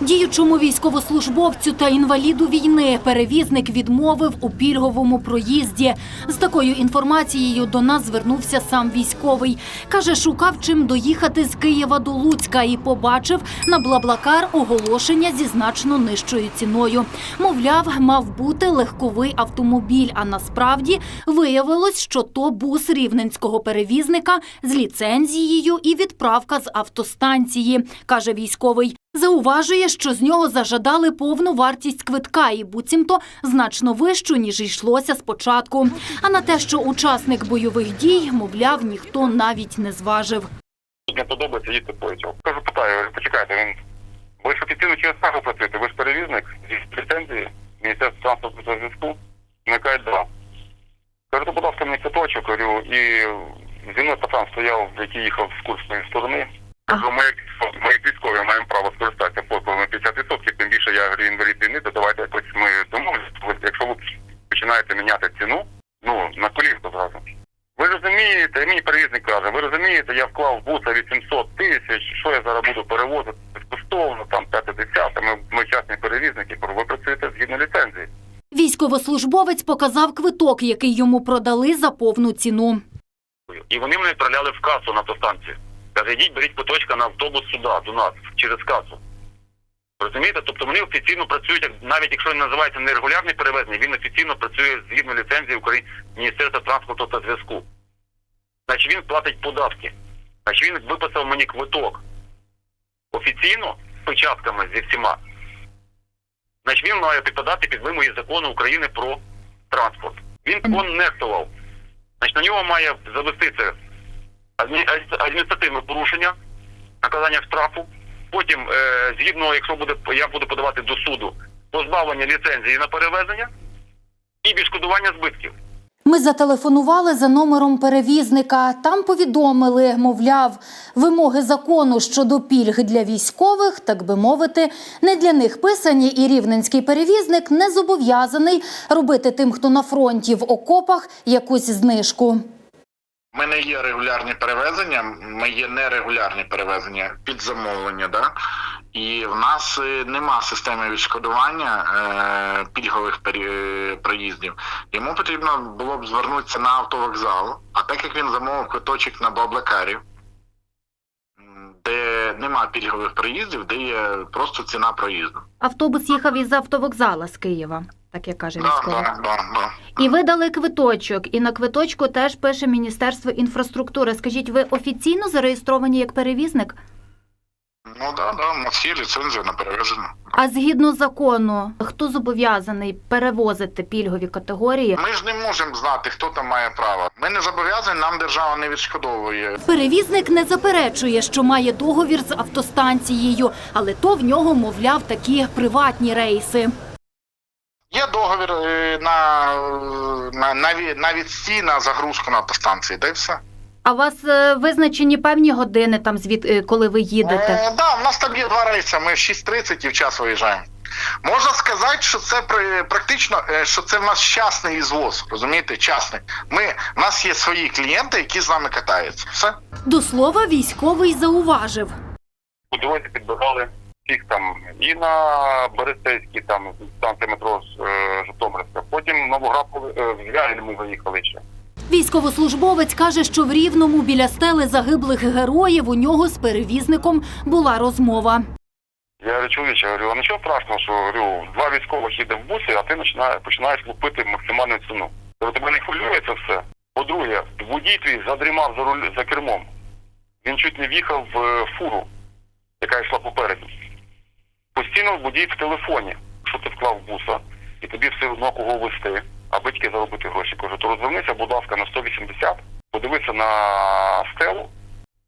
Діючому військовослужбовцю та інваліду війни перевізник відмовив у пільговому проїзді. З такою інформацією до нас звернувся сам військовий. Каже, шукав чим доїхати з Києва до Луцька і побачив на Блаблакар оголошення зі значно нижчою ціною. Мовляв, мав бути легковий автомобіль, а насправді виявилось, що то бус рівненського перевізника з ліцензією і відправка з автостанції, каже військовий. Зауважує, що з нього зажадали повну вартість квитка і буцімто значно вищу, ніж йшлося спочатку. А на те, що учасник бойових дій, мовляв, ніхто навіть не зважив. не подобається їсти потяг. Кажу, питаю, почекайте, він. Ви ж офіційно через кого працюєте? Ви ж перевізник зі ліцензії Міністерства транспорту та зв'язку? Вони кажуть, да. Кажу, то, будь ласка, мені квиточок, говорю, і зі мною пацан стояв, який їхав з курсної сторони. Кажу, ми як військові маємо право скористатися послугами 50%, тим більше я говорю, інвалід війни, то давайте якось ми домовимося. Ви- Якщо ви починаєте міняти ціну, ну, на колінку зразу. Ви розумієте, і мені перевізник каже, ви розумієте, я вклав в буса 800 тисяч, що я зараз буду перевозити безкоштовно, там 50, ми, ми частні перевізники, ви працюєте згідно ліцензії. Військовослужбовець показав квиток, який йому продали за повну ціну. І вони мене відправляли в касу на автостанцію. Каже, йдіть, беріть квиточка на автобус сюди, до нас, через касу. Розумієте? Тобто вони офіційно працюють, як- навіть якщо він називається нерегулярний перевезення, він офіційно працює згідно ліцензії України Міністерства транспорту та зв'язку. Значить він платить податки. Значить він виписав мені квиток офіційно з печатками зі всіма. Значить він має підпадати під вимоги закону України про транспорт. Він закон нехтував. Значить, на нього має завестися адмі- адміністративне порушення, наказання штрафу. Потім, е, згідно, якщо буде я буду подавати до суду, позбавлення ліцензії на перевезення і відшкодування збитків. Ми зателефонували за номером перевізника. Там повідомили, мовляв, вимоги закону щодо пільг для військових, так би мовити, не для них писані, і рівненський перевізник не зобов'язаний робити тим, хто на фронті в окопах, якусь знижку. У мене є регулярні перевезення, ми є нерегулярні перевезення під замовлення, да? І в нас е, нема системи відшкодування е, пільгових проїздів. Йому потрібно було б звернутися на автовокзал, а так як він замовив квиточок на Баблакарі, м, де нема пільгових проїздів, де є просто ціна проїзду. Автобус їхав із автовокзала з Києва, так як каже Да, да, да, да. І ви дали квиточок, і на квиточку теж пише Міністерство інфраструктури. Скажіть, ви офіційно зареєстровані як перевізник? Ну да, да, у нас є ліцензія на перевезення. А згідно закону, хто зобов'язаний перевозити пільгові категорії? Ми ж не можемо знати, хто там має право. Ми не зобов'язані, нам держава не відшкодовує. Перевізник не заперечує, що має договір з автостанцією, але то в нього, мовляв, такі приватні рейси. Є договір е, на, на, на, на відстій на загрузку на автостанції, де все. А у вас е, визначені певні години, там звід, е, коли ви їдете? Е, да, в нас там є два рейси, ми в 6.30 і в час виїжджаємо. Можна сказати, що це при- практично, що це в нас частний ізвоз, розумієте, частний. Ми, в нас є свої клієнти, які з нами катаються. Все. До слова, військовий зауважив. По дорозі підбирали всіх там і на Берестейській, там станція метро е, Житомирська. Потім Новограбкові, е, в Звягель ми заїхали ще. Військовослужбовець каже, що в Рівному біля стели загиблих героїв у нього з перевізником була розмова. Я говорю, чоловіче, говорю, а нічого страшного, що говорю, два військових їде в бусі, а ти починаєш, починаєш лупити максимальну ціну. Тобто тебе не хвилює це все. По-друге, водій твій задрімав за руль за кермом. Він чуть не в'їхав в е, фуру, яка йшла попереду. Постійно водій в телефоні, що ти вклав в буса, і тобі все одно кого вести, аби тільки заробити гроші. Кажу, то розвернися, будь ласка, на 180, подивися на стелу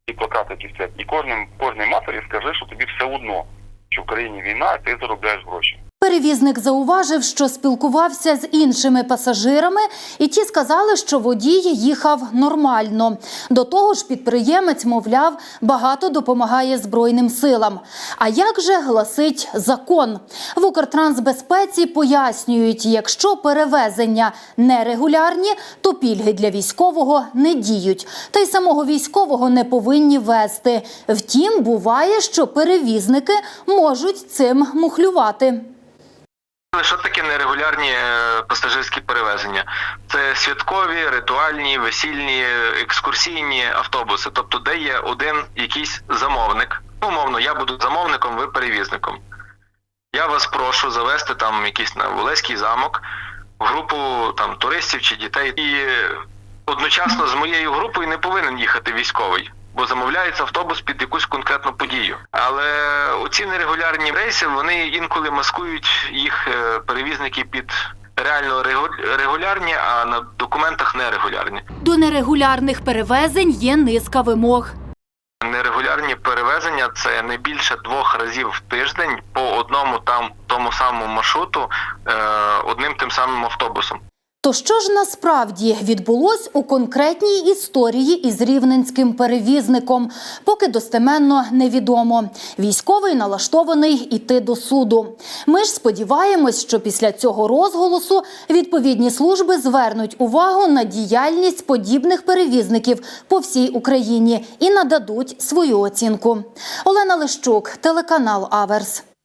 і плакати, які все. і кожним, кожній матері скажи, що тобі все одно, що в країні війна, і ти заробляєш гроші. Перевізник зауважив, що спілкувався з іншими пасажирами, і ті сказали, що водій їхав нормально. До того ж, підприємець, мовляв, багато допомагає Збройним силам. А як же гласить закон? В Укртрансбезпеці пояснюють, якщо перевезення нерегулярні, то пільги для військового не діють. Та й самого військового не повинні вести. Втім, буває, що перевізники можуть цим мухлювати. Що таке нерегулярні е, пасажирські перевезення? Це святкові, ритуальні, весільні, екскурсійні автобуси, тобто де є один якийсь замовник. Ну, Умовно, я буду замовником, ви перевізником. Я вас прошу завести там якийсь на Волеський замок, групу там туристів чи дітей. І одночасно з моєю групою не повинен їхати військовий, бо замовляється автобус під якусь конкретну подію. Але оці нерегулярні рейси вони інколи маскують їх е, перевізники під реально регу- регулярні, а на документах нерегулярні. До нерегулярних перевезень є низка вимог. Нерегулярні перевезення це не більше двох разів в тиждень по одному там тому самому маршруту е, одним тим самим автобусом. То що ж насправді відбулось у конкретній історії із рівненським перевізником, поки достеменно невідомо. Військовий налаштований іти до суду. Ми ж сподіваємось, що після цього розголосу відповідні служби звернуть увагу на діяльність подібних перевізників по всій Україні і нададуть свою оцінку. Олена Лищук, телеканал Аверс.